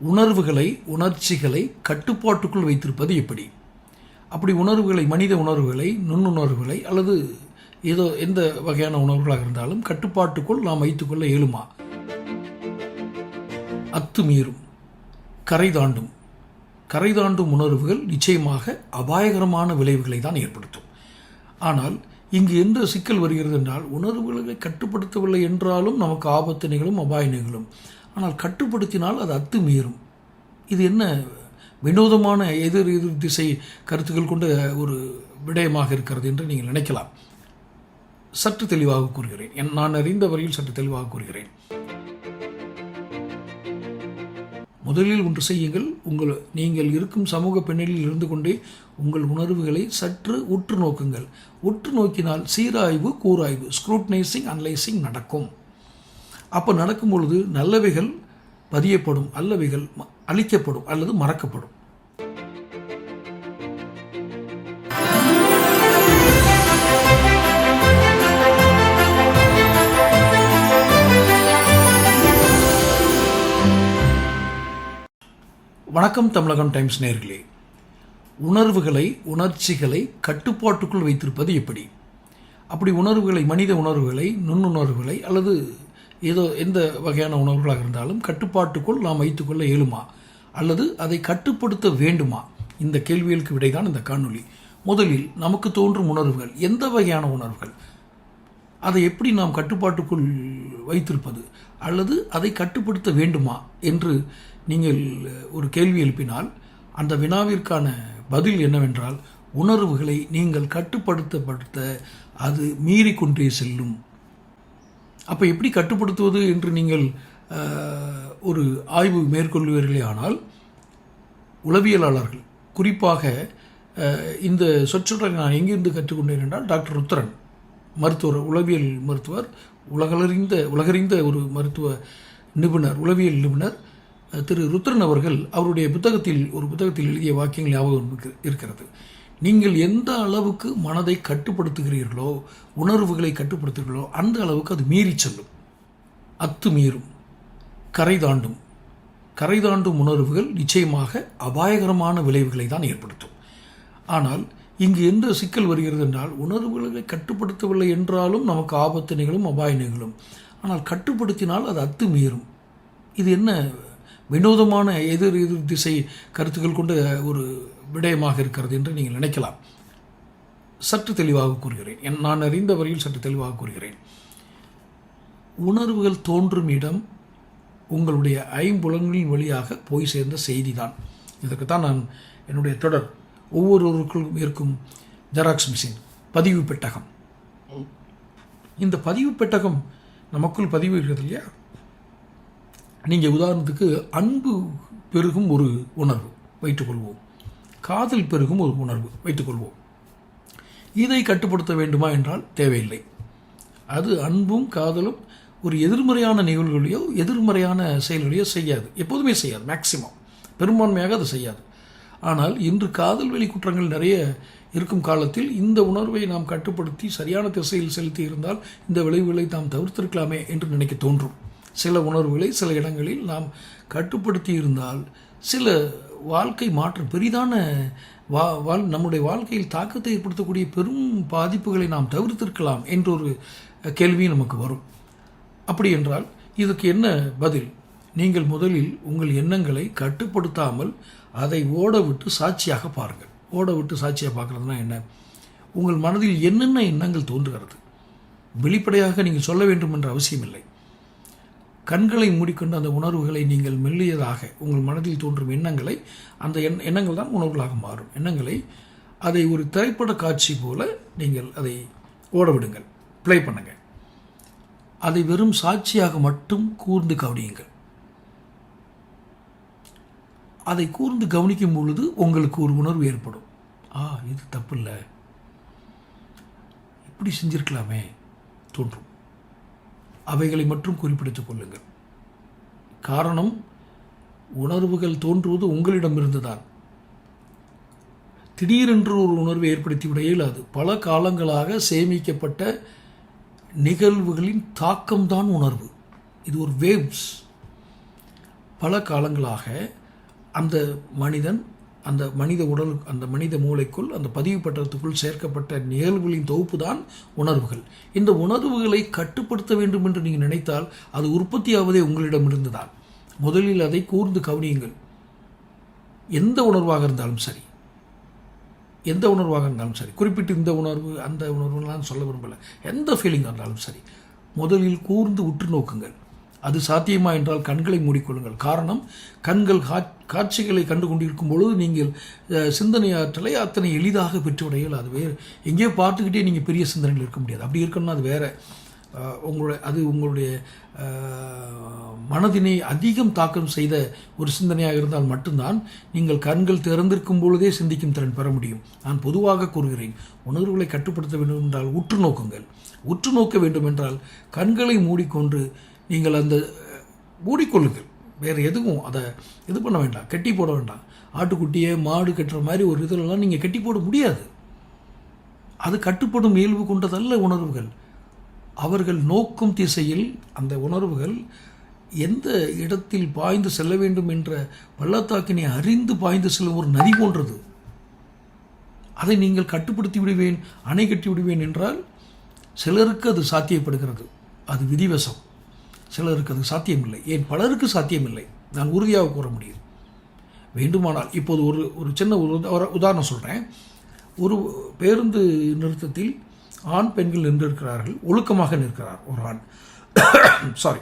உணர்வுகளை உணர்ச்சிகளை கட்டுப்பாட்டுக்குள் வைத்திருப்பது எப்படி? அப்படி உணர்வுகளை மனித உணர்வுகளை நுண்ணுணர்வுகளை அல்லது ஏதோ எந்த வகையான உணர்வுகளாக இருந்தாலும் கட்டுப்பாட்டுக்குள் நாம் வைத்துக்கொள்ள இயலுமா? அத்துமீறும் கரை தாண்டும். கரை தாண்டும் உணர்வுகள் நிச்சயமாக அபாயகரமான விளைவுகளை தான் ஏற்படுத்தும். ஆனால் இங்கு எந்த சிக்கல் வருகிறது என்றால் உணர்வுகளை கட்டுப்படுத்தவில்லை என்றாலும் நமக்கு ஆபத்து நிகழும் அபாய நிகழும். ஆனால் கட்டுப்படுத்தினால் அது அத்துமீறும். இது என்ன வினோதமான எதிர் எதிர் திசை கருத்துக்கள் கொண்ட ஒரு விடயமாக இருக்கிறது என்று நீங்கள் நினைக்கலாம். சற்று தெளிவாக கூறுகிறேன். என் நான் அறிந்த வரையில் சற்று தெளிவாக கூறுகிறேன். முதலில் ஒன்று செய்யுங்கள். உங்கள் நீங்கள் இருக்கும் சமூக பின்னணியில் இருந்து கொண்டே உங்கள் உணர்வுகளை சற்று உற்று நோக்குங்கள். உற்று நோக்கினால் சீராய்வு கூராய்வு ஸ்க்ரூட்னைசிங் அனலைசிங் நடக்கும். அப்போ நடக்கும் பொழுது நல்லவைகள் பதியப்படும் அல்லவைகள் ம- அழிக்கப்படும் அல்லது மறக்கப்படும். வணக்கம் தமிழகம் டைம்ஸ் நேர்களே. உணர்வுகளை உணர்ச்சிகளை கட்டுப்பாட்டுக்குள் வைத்திருப்பது எப்படி? அப்படி உணர்வுகளை மனித உணர்வுகளை நுண்ணுணர்வுகளை அல்லது ஏதோ எந்த வகையான உணர்வுகளாக இருந்தாலும் கட்டுப்பாட்டுக்குள் நாம் வைத்துக்கொள்ள இயலுமா? அல்லது அதை கட்டுப்படுத்த வேண்டுமா? இந்த கேள்விகளுக்கு விடைதான் இந்த காணொளி. முதலில் நமக்கு தோன்றும் உணர்வுகள். எந்த வகையான உணர்வுகள்? அதை எப்படி நாம் கட்டுப்பாட்டுக்குள் வைத்திருப்பது? அல்லது அதை கட்டுப்படுத்த வேண்டுமா? என்று நீங்கள் ஒரு கேள்வி எழுப்பினால் அந்த வினாவிற்கான பதில் என்னவென்றால் உணர்வுகளை நீங்கள் கட்டுப்படுத்தப்படுத்த அது மீறிக்கொண்டே செல்லும் அப்போ எப்படி கட்டுப்படுத்துவது என்று நீங்கள் ஒரு ஆய்வு மேற்கொள்வீர்களே ஆனால் உளவியலாளர்கள் குறிப்பாக இந்த சொற்றொடரை நான் எங்கிருந்து கற்றுக்கொண்டேன் என்றால் டாக்டர் ருத்ரன் மருத்துவர் உளவியல் மருத்துவர் உலகளறிந்த உலகறிந்த ஒரு மருத்துவ நிபுணர் உளவியல் நிபுணர் திரு ருத்ரன் அவர்கள் அவருடைய புத்தகத்தில் ஒரு புத்தகத்தில் எழுதிய வாக்கியங்கள் ஞாபகம் இருக்கிறது. நீங்கள் எந்த அளவுக்கு மனதை கட்டுப்படுத்துகிறீர்களோ உணர்வுகளை கட்டுப்படுத்துகிறீர்களோ அந்த அளவுக்கு அது மீறி செல்லும். அத்துமீறும் கரை தாண்டும். கரை தாண்டும் உணர்வுகள் நிச்சயமாக அபாயகரமான விளைவுகளை தான் ஏற்படுத்தும். ஆனால் இங்கு எந்த சிக்கல் வருகிறது என்றால் உணர்வுகளை கட்டுப்படுத்தவில்லை என்றாலும் நமக்கு ஆபத்து நிகழும் அபாய நிகழும். ஆனால் கட்டுப்படுத்தினால் அது அத்துமீறும் இது என்ன வினோதமான எதிர் எதிர் திசை கருத்துக்கள் கொண்ட ஒரு விடயமாக இருக்கிறது என்று நீங்கள் நினைக்கலாம். சற்று தெளிவாக கூறுகிறேன். என் நான் அறிந்த வரையில் சற்று தெளிவாக கூறுகிறேன். உணர்வுகள் தோன்றும் இடம் உங்களுடைய ஐம்புலன்களின் வழியாக போய் சேர்ந்த செய்தி தான் இதற்குத்தான் நான் என்னுடைய தொடர். ஒவ்வொருவருக்கும் இருக்கும் ஜெராக்ஸ் மிஷின் பதிவு பெட்டகம். இந்த பதிவு பெட்டகம் நமக்குள் பதிவு இருக்கிறது இல்லையா? நீங்கள் உதாரணத்துக்கு அன்பு பெருகும் ஒரு உணர்வு வைத்துக்கொள்வோம் காதல் பெருகும் ஒரு உணர்வு வைத்துக்கொள்வோம். இதை கட்டுப்படுத்த வேண்டுமா என்றால் தேவையில்லை. அது அன்பும் காதலும் ஒரு எதிர்மறையான நிகழ்வுகளையோ எதிர்மறையான செயல்களையோ செய்யாது. எப்போதுமே செய்யாது மேக்சிமம் பெரும்பான்மையாக அது செய்யாது. ஆனால் இன்று காதல் வெளி குற்றங்கள் நிறைய இருக்கும் காலத்தில் இந்த உணர்வை நாம் கட்டுப்படுத்தி சரியான திசையில் செலுத்தி இருந்தால் இந்த விளைவுகளை நாம் தவிர்த்திருக்கலாமே என்று நினைக்க தோன்றும். சில உணர்வுகளை சில இடங்களில் நாம் கட்டுப்படுத்தி இருந்தால் சில வாழ்க்கை மாற்றம் பெரிதான வா வாழ் நம்முடைய வாழ்க்கையில் தாக்கத்தை ஏற்படுத்தக்கூடிய பெரும் பாதிப்புகளை நாம் தவிர்த்திருக்கலாம் என்ற ஒரு கேள்வி நமக்கு வரும். அப்படி என்றால் இதுக்கு என்ன பதில்? நீங்கள் முதலில் உங்கள் எண்ணங்களை கட்டுப்படுத்தாமல் அதை ஓட விட்டு சாட்சியாக பாருங்கள். ஓட விட்டு சாட்சியாக பார்க்குறதுனா என்ன? உங்கள் மனதில் என்னென்ன எண்ணங்கள் தோன்றுகிறது? வெளிப்படையாக நீங்கள் சொல்ல வேண்டும் என்ற அவசியமில்லை. கண்களை மூடிக்கொண்டு அந்த உணர்வுகளை நீங்கள் மெல்லியதாக உங்கள் மனதில் தோன்றும் எண்ணங்களை அந்த எண் எண்ணங்கள் தான் உணர்வுகளாக மாறும். எண்ணங்களை அதை ஒரு திரைப்பட காட்சி போல நீங்கள் அதை ஓடவிடுங்கள். ப்ளே பண்ணுங்கள் அதை வெறும் சாட்சியாக மட்டும் கூர்ந்து கவனியுங்கள். அதை கூர்ந்து கவனிக்கும் பொழுது உங்களுக்கு ஒரு உணர்வு ஏற்படும். ஆ இது தப்பு இல்லை இப்படி செஞ்சிருக்கலாமே தோன்றும். அவைகளை மட்டும் குறிப்பிடுத்துக் கொள்ளுங்கள். காரணம் உணர்வுகள் தோன்றுவது உங்களிடமிருந்து தான் திடீரென்று ஒரு உணர்வை ஏற்படுத்திவிட இயலாது. பல காலங்களாக சேமிக்கப்பட்ட நிகழ்வுகளின் தாக்கம்தான் உணர்வு. இது ஒரு வேவ்ஸ். பல காலங்களாக அந்த மனிதன் அந்த மனித உடல் அந்த மனித மூளைக்குள் அந்த பதிவு பட்டத்துக்குள் சேர்க்கப்பட்ட நிகழ்வுகளின் தொகுப்பு தான் உணர்வுகள். இந்த உணர்வுகளை கட்டுப்படுத்த வேண்டும் என்று நீங்கள் நினைத்தால் அது உற்பத்தியாவதே உங்களிடமிருந்து தான் முதலில் அதை கூர்ந்து கவனியுங்கள். எந்த உணர்வாக இருந்தாலும் சரி. எந்த உணர்வாக இருந்தாலும் சரி. குறிப்பிட்டு இந்த உணர்வு அந்த உணர்வுலாம் சொல்ல விரும்பலை. எந்த ஃபீலிங்காக இருந்தாலும் சரி. முதலில் கூர்ந்து உற்று நோக்குங்கள். அது சாத்தியமா என்றால் கண்களை மூடிக்கொள்ளுங்கள். காரணம் கண்கள் காட்சிகளை கண்டு கொண்டிருக்கும் பொழுது நீங்கள் சிந்தனை ஆற்றலை அத்தனை எளிதாக பெற்றுவிடையில் அது வேறு எங்கேயோ பார்த்துக்கிட்டே நீங்கள் பெரிய சிந்தனைகள் இருக்க முடியாது. அப்படி இருக்கணும்னா அது வேறு. உங்களுடைய அது உங்களுடைய மனதினை அதிகம் தாக்கம் செய்த ஒரு சிந்தனையாக இருந்தால் மட்டும்தான் நீங்கள் கண்கள் திறந்திருக்கும் பொழுதே சிந்திக்கும் திறன் பெற முடியும். நான் பொதுவாக கூறுகிறேன் உணர்வுகளை கட்டுப்படுத்த வேண்டும் என்றால் உற்று நோக்குங்கள். உற்று நோக்க வேண்டும் என்றால் கண்களை மூடிக்கொண்டு நீங்கள் அந்த மூடிக்கொள்ளுங்கள். வேறு எதுவும் அதை இது பண்ண வேண்டாம். கட்டி போட வேண்டாம். ஆட்டுக்குட்டியை மாடு கட்டுற மாதிரி ஒரு இதெல்லாம் நீங்கள் கட்டி போட முடியாது. அது கட்டுப்படும் இயல்பு கொண்டதல்ல உணர்வுகள். அவர்கள் நோக்கும் திசையில் அந்த உணர்வுகள் எந்த இடத்தில் பாய்ந்து செல்ல வேண்டும் என்ற பள்ளத்தாக்கினை அறிந்து பாய்ந்து செல்லும் ஒரு நதி போன்றது. அதை நீங்கள் கட்டுப்படுத்தி விடுவேன் அணை கட்டி விடுவேன் என்றால் சிலருக்கு அது சாத்தியப்படுகிறது. அது விதிவசம். சிலருக்கு அது சாத்தியமில்லை. ஏன்? பலருக்கு சாத்தியமில்லை. நான் உறுதியாக கூற முடியும். வேண்டுமானால் இப்போது ஒரு ஒரு சின்ன ஒரு உதாரணம் சொல்கிறேன் ஒரு பேருந்து நிறுத்தத்தில் ஆண் பெண்கள் நின்றிருக்கிறார்கள். ஒழுக்கமாக நிற்கிறார் ஒரு ஆண். சாரி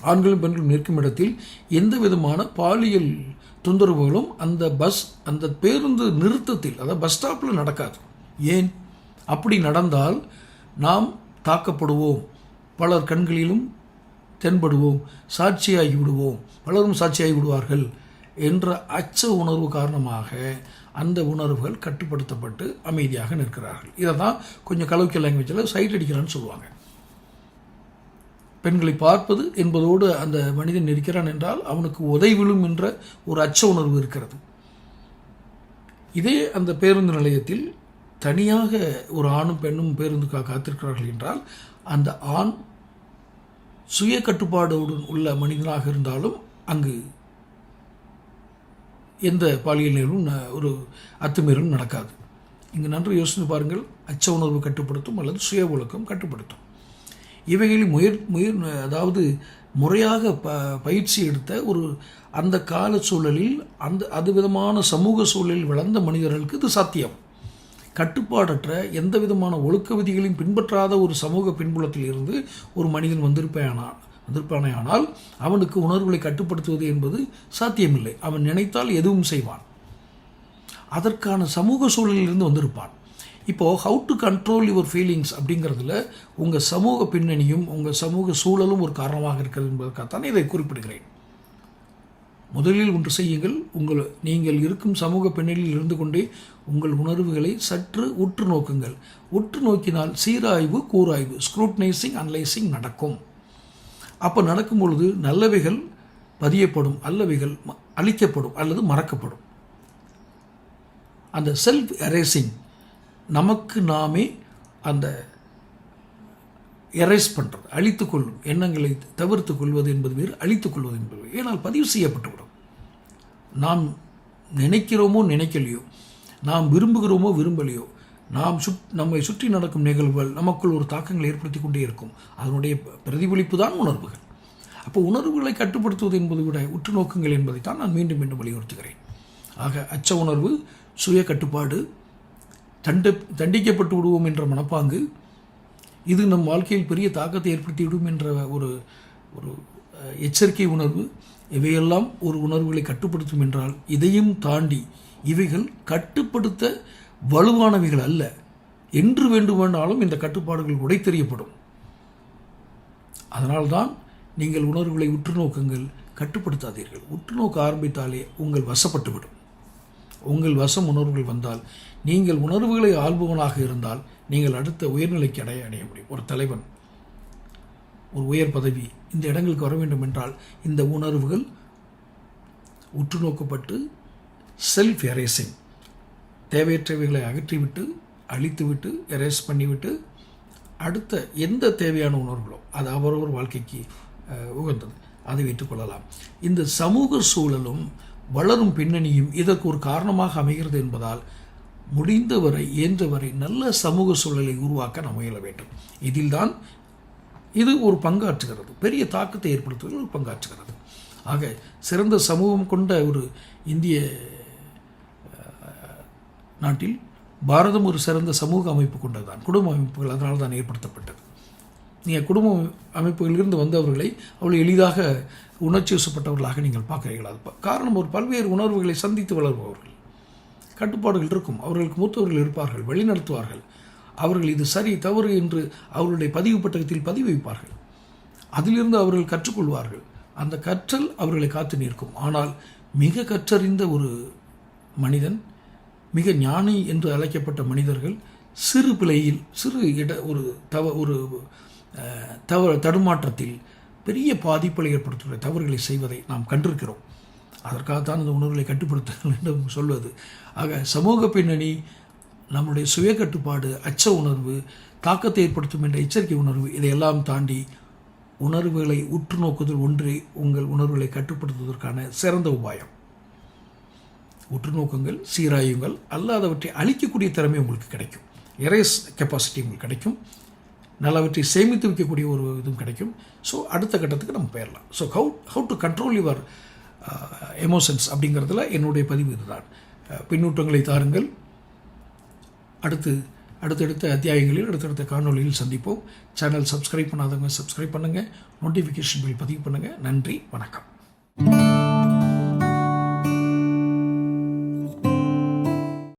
ஆண்களும் பெண்களும் நிற்கும் இடத்தில் எந்த விதமான பாலியல் தொந்தரவுகளும் அந்த பஸ் அந்த பேருந்து நிறுத்தத்தில் அதாவது பஸ் ஸ்டாப்பில் நடக்காது. ஏன்? அப்படி நடந்தால் நாம் தாக்கப்படுவோம். பலர் கண்களிலும் தென்படுவோம் சாட்சியாகி விடுவோம் பலரும் சாட்சியாகி விடுவார்கள் என்ற அச்ச உணர்வு காரணமாக அந்த உணர்வுகள் கட்டுப்படுத்தப்பட்டு அமைதியாக நிற்கிறார்கள். இதை தான் கொஞ்சம் கலவுக்கிய லாங்குவேஜில் சைட் அடிக்கிறான்னு சொல்லுவாங்க. பெண்களை பார்ப்பது என்பதோடு அந்த மனிதன் இருக்கிறான் என்றால் அவனுக்கு உதை விழும் என்ற ஒரு அச்ச உணர்வு இருக்கிறது. இதே அந்த பேருந்து நிலையத்தில் தனியாக ஒரு ஆணும் பெண்ணும் பேருந்துக்காக காத்திருக்கிறார்கள் என்றால் அந்த ஆண் சுய கட்டுப்பாடுடன் உள்ள மனிதனாக இருந்தாலும் அங்கு எந்த பாலியல் நிகழ்வும் ந- ஒரு அத்துமீறலும் நடக்காது. இங்கு நன்று யோசித்து பாருங்கள் அச்ச உணர்வு கட்டுப்படுத்தும் அல்லது சுய ஒழுக்கம் கட்டுப்படுத்தும். இவைகளில் முயற் முயற் அதாவது முறையாக ப பயிற்சி எடுத்த ஒரு அந்த கால சூழலில் அந்த அது விதமான சமூக சூழலில் வளர்ந்த மனிதர்களுக்கு இது சாத்தியம். கட்டுப்பாடற்ற எந்த விதமான ஒழுக்க விதிகளையும் பின்பற்றாத ஒரு சமூக பின்புலத்தில் இருந்து ஒரு மனிதன் வந்திருப்பானால் வந்திருப்பானேயானால் அவனுக்கு உணர்வுகளை கட்டுப்படுத்துவது என்பது சாத்தியமில்லை. அவன் நினைத்தால் எதுவும் செய்வான். அதற்கான சமூக சூழலிலிருந்து வந்திருப்பான். இப்போது how to control your feelings அப்படிங்கிறதுல உங்கள் சமூக பின்னணியும் உங்கள் சமூக சூழலும் ஒரு காரணமாக இருக்கிறது என்பதற்காகத்தான் இதை குறிப்பிடுகிறேன். முதலில் ஒன்று செய்யுங்கள். உங்கள் நீங்கள் இருக்கும் சமூக பின்னணியில் இருந்து கொண்டே உங்கள் உணர்வுகளை சற்று உற்று நோக்குங்கள். உற்று நோக்கினால் சீராய்வு கூராய்வு ஸ்க்ரூட்னைசிங் அனலைசிங் நடக்கும். அப்போ நடக்கும் பொழுது நல்லவைகள் பதியப்படும் அல்லவைகள் ம- அழிக்கப்படும் அல்லது மறக்கப்படும். அந்த செல்ஃப் அரேசிங் நமக்கு நாமே அந்த எரேஸ் பண்ணுறது அழித்துக்கொள்ளும் எண்ணங்களை தவிர்த்து கொள்வது என்பது வேறு அழித்துக் கொள்வது என்பது ஏனால் பதிவு செய்யப்பட்டுவிடும். நாம் நினைக்கிறோமோ நினைக்கலையோ நாம் விரும்புகிறோமோ விரும்பலையோ நாம் சுட் நம்மை சுற்றி நடக்கும் நிகழ்வுகள் நமக்குள் ஒரு தாக்கங்களை ஏற்படுத்தி கொண்டே இருக்கும். அதனுடைய பிரதிபலிப்பு தான் உணர்வுகள். அப்போ உணர்வுகளை கட்டுப்படுத்துவது என்பதை விட உற்று நோக்குங்கள் என்பதைத்தான் நான் மீண்டும் மீண்டும் வலியுறுத்துகிறேன். ஆக அச்ச உணர்வு சுய கட்டுப்பாடு தண்ட தண்டிக்கப்பட்டு விடுவோம் என்ற மனப்பாங்கு இது நம் வாழ்க்கையில் பெரிய தாக்கத்தை ஏற்படுத்திவிடும் என்ற ஒரு ஒரு எச்சரிக்கை உணர்வு. இவையெல்லாம் ஒரு உணர்வுகளை கட்டுப்படுத்தும் என்றால் இதையும் தாண்டி இவைகள் கட்டுப்படுத்த வலுவானவைகள் அல்ல. என்று வேண்டுமானாலும் இந்த கட்டுப்பாடுகள் உடைத்தெறியப்படும். அதனால்தான் நீங்கள் உணர்வுகளை உற்று நோக்குங்கள் கட்டுப்படுத்தாதீர்கள். உற்று நோக்க ஆரம்பித்தாலே உங்கள் வசப்பட்டுவிடும். உங்கள் வசம் உணர்வுகள் வந்தால் நீங்கள் உணர்வுகளை ஆள்பவனாக இருந்தால் நீங்கள் அடுத்த உயர்நிலைக்கு அடைய அடைய முடியும். ஒரு தலைவன் ஒரு உயர் பதவி இந்த இடங்களுக்கு வர வேண்டும் என்றால் இந்த உணர்வுகள் உற்று நோக்கப்பட்டு செல்ஃப் எரேசிங் தேவையற்றவைகளை அகற்றிவிட்டு அழித்துவிட்டு எரேஸ் பண்ணிவிட்டு அடுத்த எந்த தேவையான உணர்வுகளோ அது அவரவர் வாழ்க்கைக்கு அஹ், உகந்தது. அதை வைத்துக்கொள்ளலாம் இந்த சமூக சூழலும் வளரும் பின்னணியும் இதற்கு ஒரு காரணமாக அமைகிறது என்பதால் முடிந்தவரை இயன்றவரை நல்ல சமூக சூழலை உருவாக்க நாம் முயல வேண்டும். இதில்தான் இது ஒரு பங்காற்றுகிறது. பெரிய தாக்கத்தை ஏற்படுத்துவதில் ஒரு பங்காற்றுகிறது. ஆக சிறந்த சமூகம் கொண்ட ஒரு இந்திய நாட்டில் பாரதம் ஒரு சிறந்த சமூக அமைப்பு கொண்டதுதான். குடும்ப அமைப்புகள் அதனால் தான் ஏற்படுத்தப்பட்டது. நீங்கள் குடும்ப அமைப்புகளிலிருந்து வந்தவர்களை அவ்வளோ எளிதாக உணர்ச்சி வசப்பட்டவர்களாக நீங்கள் பார்க்குறீர்கள்? அது காரணம் ஒரு பல்வேறு உணர்வுகளை சந்தித்து வளர்பவர்கள். கட்டுப்பாடுகள் இருக்கும். அவர்களுக்கு மூத்தவர்கள் இருப்பார்கள் வழிநடத்துவார்கள். அவர்கள் இது சரி தவறு என்று அவர்களுடைய பதிவு பட்டகத்தில் பதிவு வைப்பார்கள். அதிலிருந்து அவர்கள் கற்றுக்கொள்வார்கள். அந்த கற்றல் அவர்களை காத்து நிற்கும். ஆனால் மிக கற்றறிந்த ஒரு மனிதன் மிக ஞானி என்று அழைக்கப்பட்ட மனிதர்கள் சிறு பிழையில் சிறு இட ஒரு தவ ஒரு தவ தடுமாற்றத்தில் பெரிய பாதிப்புகளை ஏற்படுத்துகிற தவறுகளை செய்வதை நாம் கண்டிருக்கிறோம். அதற்காகத்தான் அந்த உணர்வுகளை கட்டுப்படுத்துங்கள் என்று சொல்வது. ஆக சமூக பின்னணி நம்முடைய சுய கட்டுப்பாடு அச்ச உணர்வு தாக்கத்தை ஏற்படுத்தும் என்ற எச்சரிக்கை உணர்வு இதையெல்லாம் தாண்டி உணர்வுகளை உற்று நோக்குதல் ஒன்றே உங்கள் உணர்வுகளை கட்டுப்படுத்துவதற்கான சிறந்த உபாயம். உற்று நோக்குங்கள் சீராயுங்கள் அல்லாதவற்றை அழிக்கக்கூடிய திறமை உங்களுக்கு கிடைக்கும். எரேஸ் கெப்பாசிட்டி உங்களுக்கு கிடைக்கும். நல்லவற்றை சேமித்து வைக்கக்கூடிய ஒரு இதுவும் கிடைக்கும். ஸோ அடுத்த கட்டத்துக்கு நம்ம போயிடலாம். So how how to control your emotions அப்படிங்கிறதுல என்னுடைய பதிவு இதுதான். பின்னூட்டங்களை தாருங்கள். அடுத்து அடுத்தடுத்த அத்தியாயங்களில் அடுத்தடுத்த காணொலியில் சந்திப்போம். சேனல் சப்ஸ்கிரைப் பண்ணாதவங்க சப்ஸ்கிரைப் பண்ணுங்கள் நோட்டிஃபிகேஷன் பில் பதிவு பண்ணுங்கள் நன்றி வணக்கம்.